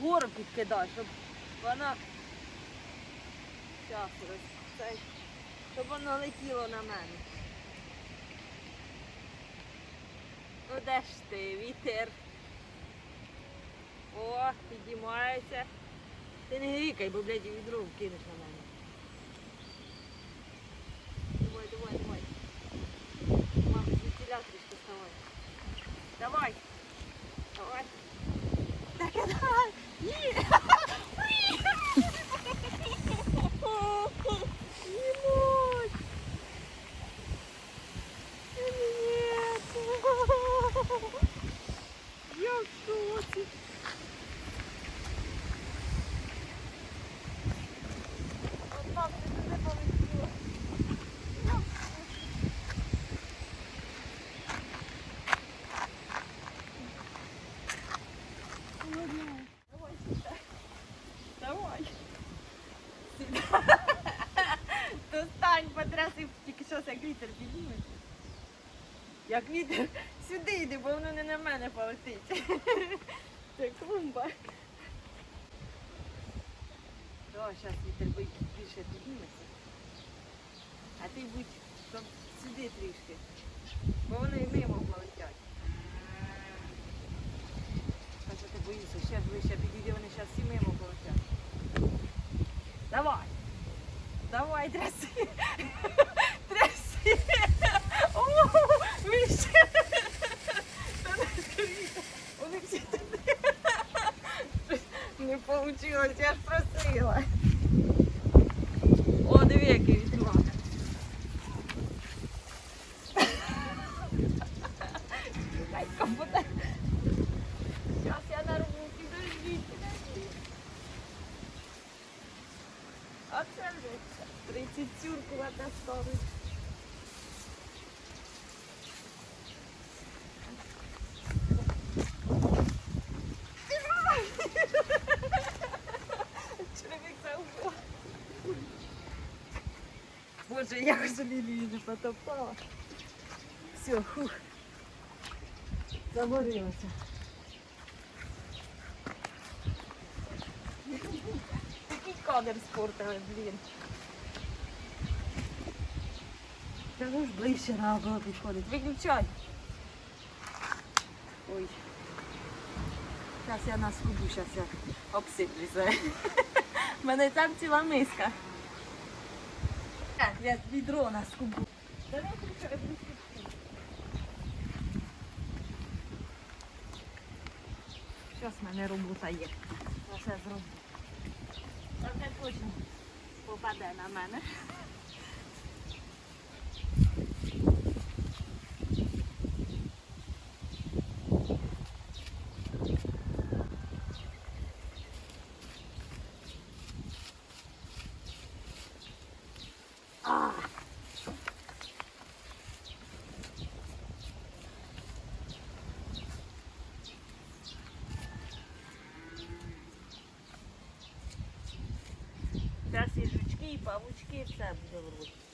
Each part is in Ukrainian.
вгору підкидати, щоб вона Щас, ось щоб воно летіло на мене. Ну де ж ти, вітер? О, підіймається. Ти не грікай, бо, блядь, відро кинеш на мене. Давай, давай, давай. Мам, звідтіля трішки вставай. Давай. Давай. Так, давай. いい стань, потряси, тільки щось як вітер підніме. Як вітер сюди йде, бо воно не на мене полетить. Це клумба. Зараз вітер більше підніметься. А ти будь сюди трішки. Бо вони і мимо полетять. А що ти боїшся? Ще ближче підійди, вони зараз всі мимо полетять. Давай. Давай. Тряси. О, вище. Та не скоріше. Вони всі туди. Не вийшло, я ж просила. О, диви, який відмах. Дай буде. Зараз я нарву, підождіть, підождіть. А це вже 30 цюрку одна ставить. Боже, я вже лілію не потопала. Все, фух. Заморилася. Такий кадр спортили, блін. Ну ж ближче треба було підходити. Виключай. Ой. Зараз я нас зараз я обсиплюся. У мене там ціла миска. Так, я відро на скубу. Зараз в мене робота є. Все зроблю. Це точно попаде на мене. А. Зараз і жучки, і павучки, все буде в.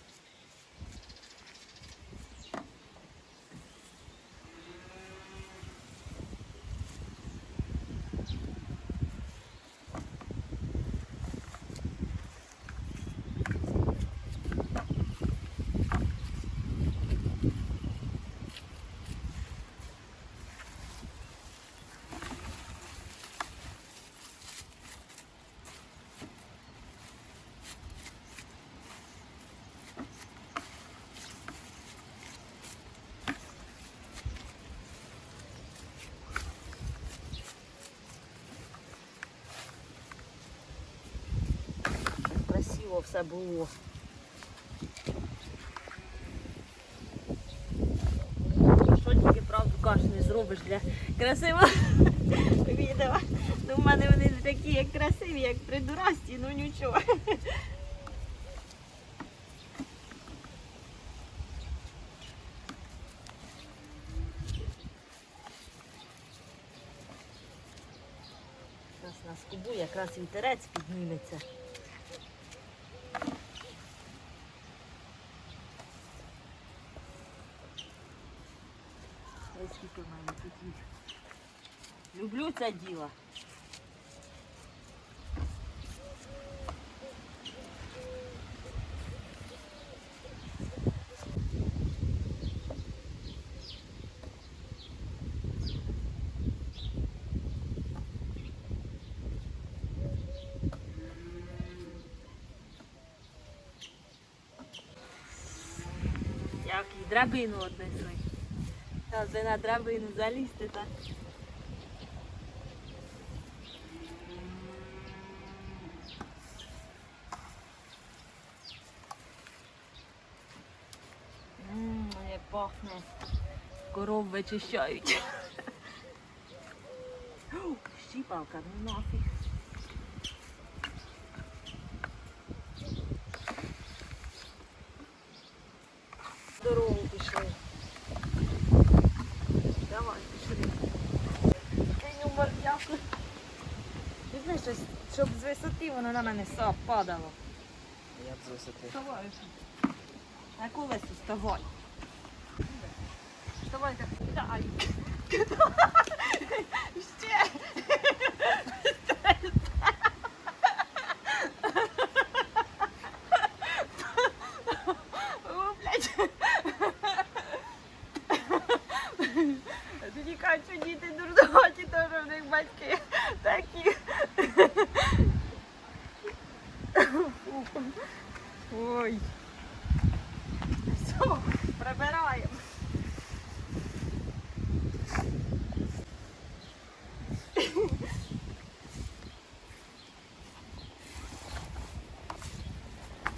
Красиво все було. Що тільки правду кажеш, не зробиш для красивого відео. Ну, в мене вони не такі, як красиві, як при дурасті, ну нічого. Зараз на скубу якраз вітерець підніметься. Люблю це діло. Як і драбину одне з них. Та вже на драбину залізти, так? Ммм, як пахне. Коров вичищають. Щіпалка, ну нафіг. Дорогу пішли. Давай, пішли. Киню мордяку. Знаєш, щось, щоб з висоти воно на мене сап падало. Як з висоти? Вставай. На колесо вставай. Вставай так. Дай. Ще. О, блядь. Тоді кажуть, що діти дурнуваті, то що в них батьки такі.